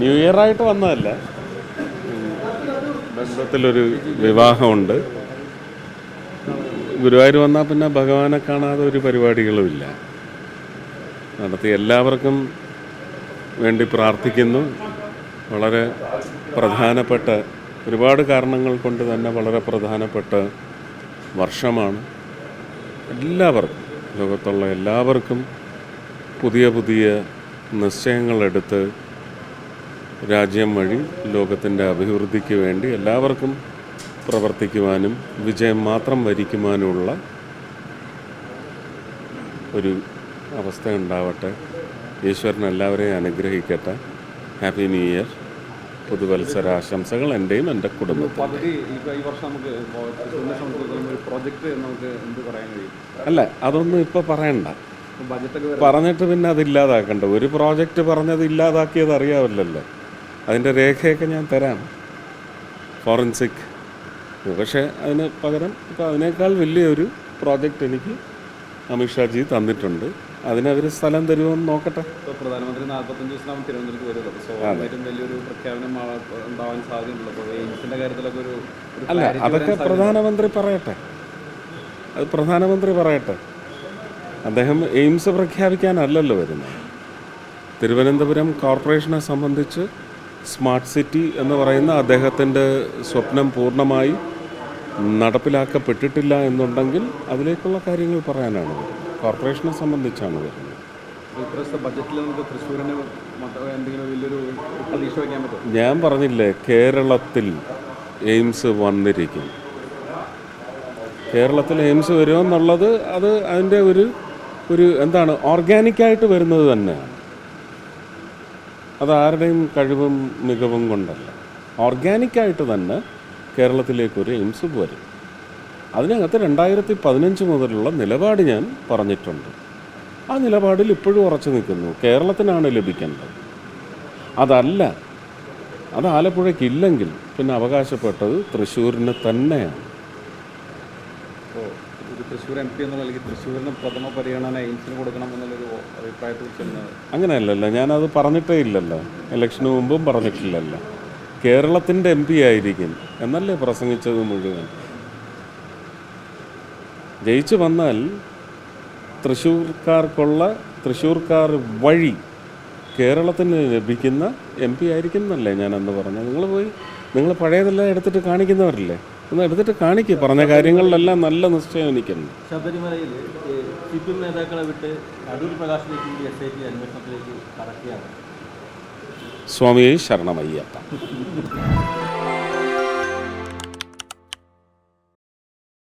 New year ആയിട്ട് വന്നതല്ല. ബന്ധത്തിലൊരു വിവാഹമുണ്ട്. ഗുരുവായൂർ വന്നാൽ പിന്നെ ഭഗവാനെ കാണാതെ ഒരു പരിപാടികളുമില്ല. നടത്തി എല്ലാവർക്കും വേണ്ടി പ്രാർത്ഥിക്കുന്നു. വളരെ പ്രധാനപ്പെട്ട ഒരുപാട് കാരണങ്ങൾ കൊണ്ട് തന്നെ വളരെ പ്രധാനപ്പെട്ട വർഷമാണ്. എല്ലാവർക്കും ലോകത്തുള്ള എല്ലാവർക്കും പുതിയ പുതിയ നിശ്ചയങ്ങളെടുത്ത് രാജ്യം വഴി ലോകത്തിന്റെ അഭിവൃദ്ധിക്ക് വേണ്ടി എല്ലാവർക്കും പ്രവർത്തിക്കുവാനും വിജയം മാത്രം വരിക്കുവാനുമുള്ള ഒരു അവസ്ഥ ഉണ്ടാവട്ടെ. ഈശ്വരൻ എല്ലാവരെയും അനുഗ്രഹിക്കട്ടെ. ഹാപ്പി ന്യൂ ഇയർ പുതുവത്സര ആശംസകൾ എന്റെയും എന്റെ കുടുംബത്തിന്റെയും അല്ല അതൊന്നും ഇപ്പോൾ പറയണ്ട. പറഞ്ഞിട്ട് പിന്നെ അത് ഇല്ലാതാക്കണ്ട. ഒരു പ്രോജക്റ്റ് പറഞ്ഞത് ഇല്ലാതാക്കിയത് അറിയാവില്ലല്ലോ. അതിന്റെ രേഖയൊക്കെ ഞാൻ തരാം. ഫോറൻസിക് പക്ഷേ അതിന് പകരം ഇപ്പോൾ അതിനേക്കാൾ വലിയൊരു പ്രോജക്റ്റ് എനിക്ക് അമിത്ഷാജി തന്നിട്ടുണ്ട്. അതിനവർ സ്ഥലം തരുമോയെന്ന് നോക്കട്ടെ. ഇപ്പോൾ പ്രധാനമന്ത്രി നാൽപ്പത്തഞ്ച് ദിവസം തിരുവനന്തപുരത്ത് വരുന്നത്. അപ്പോൾ സ്വാഭാവികമായിട്ടും വലിയൊരു പ്രഖ്യാപനം ഉണ്ടാവാൻ സാധ്യതയുണ്ടല്ലോ. അപ്പോൾ എയിംസിന്റെ കാര്യത്തിലൊക്കെ ഒരു അല്ല അതൊക്കെ പ്രധാനമന്ത്രി പറയട്ടെ. അത് പ്രധാനമന്ത്രി പറയട്ടെ. അദ്ദേഹം എയിംസ് പ്രഖ്യാപിക്കാനല്ലല്ലോ വരുന്നത്. തിരുവനന്തപുരം കോർപ്പറേഷനെ സംബന്ധിച്ച് സ്മാർട്ട് സിറ്റി എന്ന് പറയുന്ന അദ്ദേഹത്തിന്റെ സ്വപ്നം പൂർണമായി നടപ്പിലാക്കപ്പെട്ടിട്ടില്ല എന്നുണ്ടെങ്കിൽ അതിലേക്കുള്ള കാര്യങ്ങൾ പറയാനാണ്. കോർപ്പറേഷനെ സംബന്ധിച്ചാണ് വരുന്നത് ഞാൻ പറഞ്ഞില്ലേ കേരളത്തിൽ എയിംസ് വന്നിരിക്കും. കേരളത്തിൽ എയിംസ് വരുമെന്നുള്ളത് അത് അതിന്റെ ഒരു ഒരു എന്താണ് ഓർഗാനിക്കായിട്ട് വരുന്നത് തന്നെയാണ്. അത് ആരുടെയും കഴിവും മികവും കൊണ്ടല്ല. ഓർഗാനിക്കായിട്ട് തന്നെ കേരളത്തിലേക്കൊരു എയിംസ് വരും അതിനകത്ത് രണ്ടായിരത്തി പതിനഞ്ച് മുതലുള്ള നിലപാട് ഞാൻ പറഞ്ഞിട്ടുണ്ട്. ആ നിലപാടിൽ ഇപ്പോഴും ഉറച്ചു നിൽക്കുന്നു. കേരളത്തിനാണ് ലഭിക്കേണ്ടത്. അതല്ല അത് ആലപ്പുഴയ്ക്കില്ലെങ്കിൽ പിന്നെ അവകാശപ്പെട്ടത് തൃശ്ശൂരിന് തന്നെയാണ്. തൃശ്ശൂർ എം പി എന്നുള്ള അല്ലെങ്കിൽ തൃശ്ശൂരിന് പ്രഥമ പരിഗണന എയിംസിന് കൊടുക്കണം എന്നുള്ളൊരു അഭിപ്രായത്തിൽ ചെല്ലുന്നത് അങ്ങനെയല്ലല്ലോ ഞാനത് പറഞ്ഞിട്ടേ ഇല്ലല്ലോ. ഇലക്ഷന് മുമ്പും പറഞ്ഞിട്ടില്ലല്ലോ. കേരളത്തിന്റെ എം പി ആയിരിക്കും എന്നല്ലേ പ്രസംഗിച്ചത് മുഴുവൻ. ജയിച്ചു വന്നാൽ തൃശ്ശൂർക്കാർക്കുള്ള തൃശ്ശൂർക്കാർ വഴി കേരളത്തിന് ലഭിക്കുന്ന എം പി ആയിരിക്കും എന്നല്ലേ ഞാൻ അന്ന് പറഞ്ഞത്. നിങ്ങൾ പോയി നിങ്ങൾ പഴയതെല്ലാം എടുത്തിട്ട് കാണിക്കുന്നവരല്ലേ? ഒന്ന് എടുത്തിട്ട് കാണിക്കുക പറഞ്ഞ കാര്യങ്ങളിലെല്ലാം നല്ല നിശ്ചയം എനിക്കുണ്ട്. ശബരിമലയിൽ സി പി എം നേതാക്കളെ വിട്ട് അടൂർ പ്രകാശിലേക്ക് എസ് ഐ ടി അന്വേഷണത്തിലേക്ക് കടക്കുകയാണ്. സ്വാമിയെ ശരണമയ്യപ്പ.